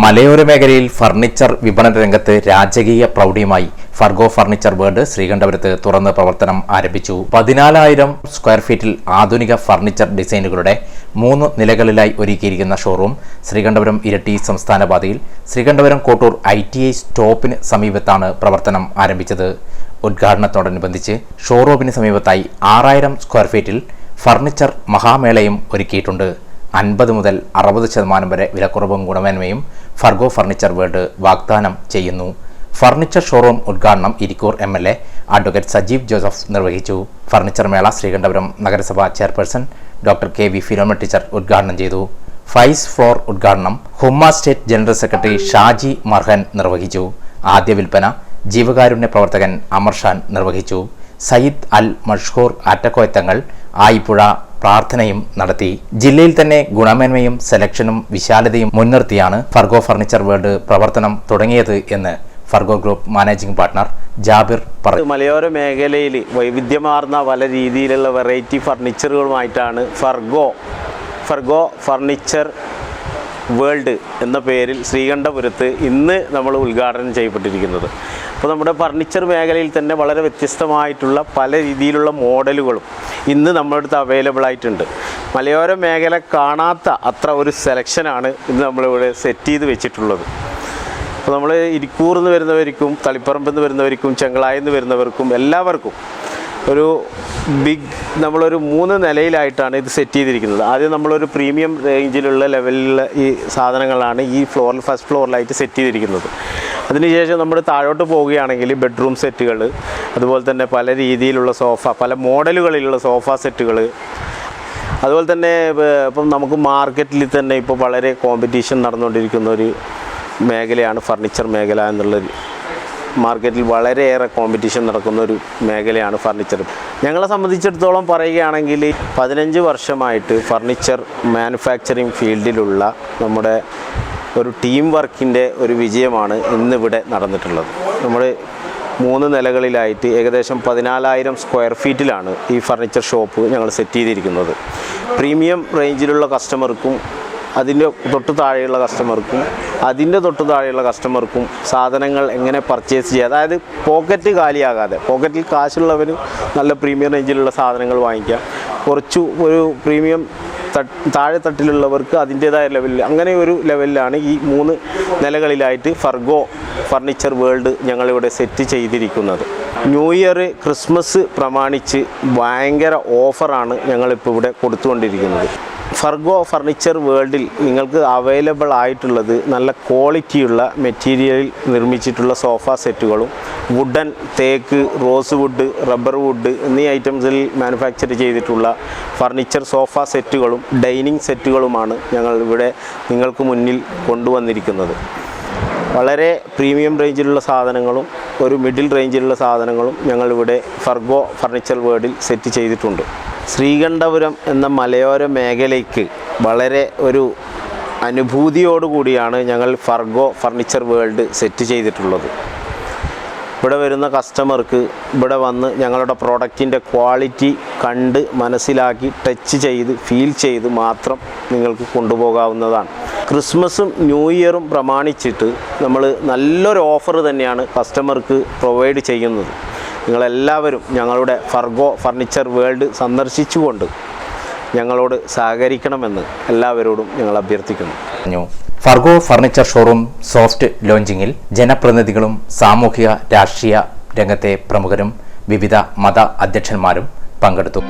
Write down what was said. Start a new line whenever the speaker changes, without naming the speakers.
മലയോര മേഖലയിൽ ഫർണിച്ചർ വിപണന രംഗത്ത് രാജകീയ പ്രൗഢിയുമായി ഫർഗോ ഫർണിച്ചർ വേൾഡ് ശ്രീകണ്ഠപുരത്ത് തുറന്ന് പ്രവർത്തനം ആരംഭിച്ചു. പതിനാലായിരം സ്ക്വയർ ഫീറ്റിൽ ആധുനിക ഫർണിച്ചർ ഡിസൈനുകളുടെ മൂന്ന് നിലകളിലായി ഒരുക്കിയിരിക്കുന്ന ഷോറൂം ശ്രീകണ്ഠപുരം ഇരട്ടി സംസ്ഥാന പാതയിൽ Sreekandapuram Kottoor I T I സ്റ്റോപ്പിന് സമീപത്താണ് പ്രവർത്തനം ആരംഭിച്ചത്. ഉദ്ഘാടനത്തോടനുബന്ധിച്ച് ഷോറൂമിന് സമീപത്തായി ആറായിരം സ്ക്വയർ ഫീറ്റിൽ ഫർണിച്ചർ മഹാമേളയും ഒരുക്കിയിട്ടുണ്ട്. അൻപത് മുതൽ അറുപത് ശതമാനം വരെ വിലക്കുറവും ഗുണമേന്മയും ഫർഗോ ഫർണിച്ചർ വേൾഡ് വാഗ്ദാനം ചെയ്യുന്നു. ഫർണിച്ചർ ഷോറൂം ഉദ്ഘാടനം Irikkur M L A advocate Sajeev Joseph നിർവഹിച്ചു. ഫർണിച്ചർ മേള ശ്രീകണ്ഠപുരം നഗരസഭാ chairperson doctor K V Philoma teacher ഉദ്ഘാടനം ചെയ്തു. ഫൈസ് ഫ്ലോർ ഉദ്ഘാടനം ഹുമ്മ state general secretary Shaji Marhan നിർവഹിച്ചു. ആദ്യ വിൽപ്പന ജീവകാരുണ്യ പ്രവർത്തകൻ അമർഷാൻ നിർവഹിച്ചു. സയ്യിദ് അൽ മഷ്ഹൂർ അറ്റക്കോയത്തങ്ങൾ ആയിപ്പുഴ പ്രാർത്ഥനയും നടത്തി. ജില്ലയിൽ തന്നെ ഗുണമേന്മയും സെലക്ഷനും വിശാലതയും മുൻനിർത്തിയാണ് ഫർഗോ ഫർണിച്ചർ വേൾഡ് പ്രവർത്തനം തുടങ്ങിയത് എന്ന് Fargo group managing partner Jabir പറഞ്ഞു.
മലയോര മേഖലയിൽ വൈവിധ്യമാർന്ന പല രീതിയിലുള്ള വെറൈറ്റി ഫർണിച്ചറുകളുമായിട്ടാണ് ഫർഗോ ഫർഗോ ഫർണിച്ചർ വേൾഡ് എന്ന പേരിൽ ശ്രീകണ്ഠപുരത്ത് ഇന്ന് നമ്മൾ ഉദ്ഘാടനം ചെയ്യപ്പെട്ടിരിക്കുന്നത്. അപ്പോൾ നമ്മുടെ ഫർണിച്ചർ മേഖലയിൽ തന്നെ വളരെ വ്യത്യസ്തമായിട്ടുള്ള പല രീതിയിലുള്ള മോഡലുകളും ഇന്ന് നമ്മുടെ അടുത്ത് അവൈലബിൾ ആയിട്ടുണ്ട്. മലയോര മേഖല കാണാത്ത അത്ര ഒരു സെലക്ഷനാണ് ഇന്ന് നമ്മളിവിടെ സെറ്റ് ചെയ്ത് വെച്ചിട്ടുള്ളത്. അപ്പോൾ നമ്മൾ ഇരിക്കൂറിൽ നിന്ന് വരുന്നവർക്കും തളിപ്പറമ്പിൽ നിന്ന് വരുന്നവർക്കും ചെങ്ങളായിൽ നിന്ന് വരുന്നവർക്കും എല്ലാവർക്കും ഒരു ബിഗ് നമ്മളൊരു മൂന്ന് നിലയിലായിട്ടാണ് ഇത് സെറ്റ് ചെയ്തിരിക്കുന്നത്. ആദ്യം നമ്മളൊരു പ്രീമിയം റേഞ്ചിലുള്ള ലെവലിലുള്ള ഈ സാധനങ്ങളാണ് ഈ ഫ്ലോറിൽ ഫസ്റ്റ് ഫ്ലോറിലായിട്ട് സെറ്റ് ചെയ്തിരിക്കുന്നത്. അതിനുശേഷം നമ്മൾ താഴോട്ട് പോവുകയാണെങ്കിൽ ബെഡ്റൂം സെറ്റുകൾ അതുപോലെ തന്നെ പല രീതിയിലുള്ള സോഫ പല മോഡലുകളിലുള്ള സോഫ സെറ്റുകൾ അതുപോലെ തന്നെ ഇപ്പ- നമുക്ക് മാർക്കറ്റിൽ തന്നെ ഇപ്പോൾ വളരെ കോമ്പറ്റീഷൻ നടന്നുകൊണ്ടിരിക്കുന്ന ഒരു മേഖലയാണ് ഫർണിച്ചർ മേഖല എന്നുള്ളൊരു മാർക്കറ്റിൽ വളരെയേറെ കോമ്പറ്റീഷൻ നടക്കുന്ന ഒരു മേഖലയാണ് ഫർണിച്ചർ ഞങ്ങളെ സംബന്ധിച്ചിടത്തോളം പറയുകയാണെങ്കിൽ പതിനഞ്ച് വർഷമായിട്ട് ഫർണിച്ചർ മാനുഫാക്ചറിങ് ഫീൽഡിലുള്ള നമ്മുടെ ഒരു ടീം വർക്കിന്റെ ഒരു വിജയമാണ് ഇന്നിവിടെ നടന്നിട്ടുള്ളത്. നമ്മൾ മൂന്ന് നിലകളിലായിട്ട് ഏകദേശം പതിനാലായിരം സ്ക്വയർ ഫീറ്റിലാണ് ഈ ഫർണിച്ചർ ഷോപ്പ് ഞങ്ങൾ സെറ്റ് ചെയ്തിരിക്കുന്നത്. പ്രീമിയം റേഞ്ചിലുള്ള കസ്റ്റമർക്കും അതിന്റെ തൊട്ട് താഴെയുള്ള കസ്റ്റമർക്കും അതിന്റെ തൊട്ട് താഴെയുള്ള കസ്റ്റമർക്കും സാധനങ്ങൾ എങ്ങനെ പർച്ചേസ് ചെയ്യുക അതായത് പോക്കറ്റ് കാലിയാകാതെ പോക്കറ്റിൽ കാശുള്ളവരും നല്ല പ്രീമിയം റേഞ്ചിലുള്ള സാധനങ്ങൾ വാങ്ങിക്കാം കുറച്ചു ഒരു പ്രീമിയം താഴെ തട്ടിലുള്ളവർക്ക് അതിന്റേതായ ലെവലിൽ അങ്ങനെ ഒരു ലെവലിലാണ് ഈ മൂന്ന് നിലകളിലായിട്ട് ഫർഗോ ഫർണിച്ചർ വേൾഡ് ഞങ്ങളിവിടെ സെറ്റ് ചെയ്തിരിക്കുന്നത്. ന്യൂ ഇയർ ക്രിസ്മസ് പ്രമാണിച്ച് ഭയങ്കര ഓഫറാണ് ഞങ്ങളിപ്പോൾ ഇവിടെ കൊടുത്തുകൊണ്ടിരിക്കുന്നത്. ഫർഗോ ഫർണിച്ചർ വേൾഡിൽ നിങ്ങൾക്ക് അവൈലബിൾ ആയിട്ടുള്ളത് നല്ല ക്വാളിറ്റിയുള്ള മെറ്റീരിയലിൽ നിർമ്മിച്ചിട്ടുള്ള സോഫ സെറ്റുകളും വുഡൻ തേക്ക് റോസ് വുഡ് റബ്ബർ വുഡ് എന്നീ ഐറ്റംസിൽ മാനുഫാക്ചർ ചെയ്തിട്ടുള്ള ഫർണിച്ചർ സോഫ സെറ്റുകളും ഡൈനിങ് സെറ്റുകളുമാണ് ഞങ്ങൾ ഇവിടെ നിങ്ങൾക്ക് മുന്നിൽ കൊണ്ടുവന്നിരിക്കുന്നത്. വളരെ പ്രീമിയം റേഞ്ചിലുള്ള സാധനങ്ങളും ഒരു മിഡിൽ റേഞ്ചിലുള്ള സാധനങ്ങളും ഞങ്ങളിവിടെ ഫർഗോ ഫർണിച്ചർ വേൾഡിൽ സെറ്റ് ചെയ്തിട്ടുണ്ട്. ശ്രീകണ്ഠപുരം എന്ന മലയോര മേഖലയ്ക്ക് വളരെ ഒരു അനുഭൂതിയോടുകൂടിയാണ് ഞങ്ങൾ ഫർഗോ ഫർണിച്ചർ വേൾഡ് സെറ്റ് ചെയ്തിട്ടുള്ളത്. ഇവിടെ വരുന്ന കസ്റ്റമർക്ക് ഇവിടെ വന്ന് ഞങ്ങളുടെ പ്രോഡക്റ്റിന്റെ ക്വാളിറ്റി കണ്ട് മനസ്സിലാക്കി ടച്ച് ചെയ്ത് ഫീൽ ചെയ്ത് മാത്രം നിങ്ങൾക്ക് കൊണ്ടുപോകാവുന്നതാണ്. ക്രിസ്മസും ന്യൂ ഇയറും പ്രമാണിച്ചിട്ട് നമ്മൾ നല്ലൊരു ഓഫർ തന്നെയാണ് കസ്റ്റമർക്ക് പ്രൊവൈഡ് ചെയ്യുന്നത്. നിങ്ങളെല്ലാവരും ഞങ്ങളുടെ ഫർഗോ ഫർണിച്ചർ വേൾഡ് സന്ദർശിച്ചുകൊണ്ട് ഞങ്ങളോട് സഹകരിക്കണമെന്ന് എല്ലാവരോടും ഞങ്ങൾ അഭ്യർത്ഥിക്കുന്നു.
ഫർഗോ ഫർണിച്ചർ ഷോറൂം സോഫ്റ്റ് ലോഞ്ചിങ്ങിൽ ജനപ്രതിനിധികളും സാമൂഹിക രാഷ്ട്രീയ രംഗത്തെ പ്രമുഖരും വിവിധ മത അധ്യക്ഷന്മാരും പങ്കെടുത്തു.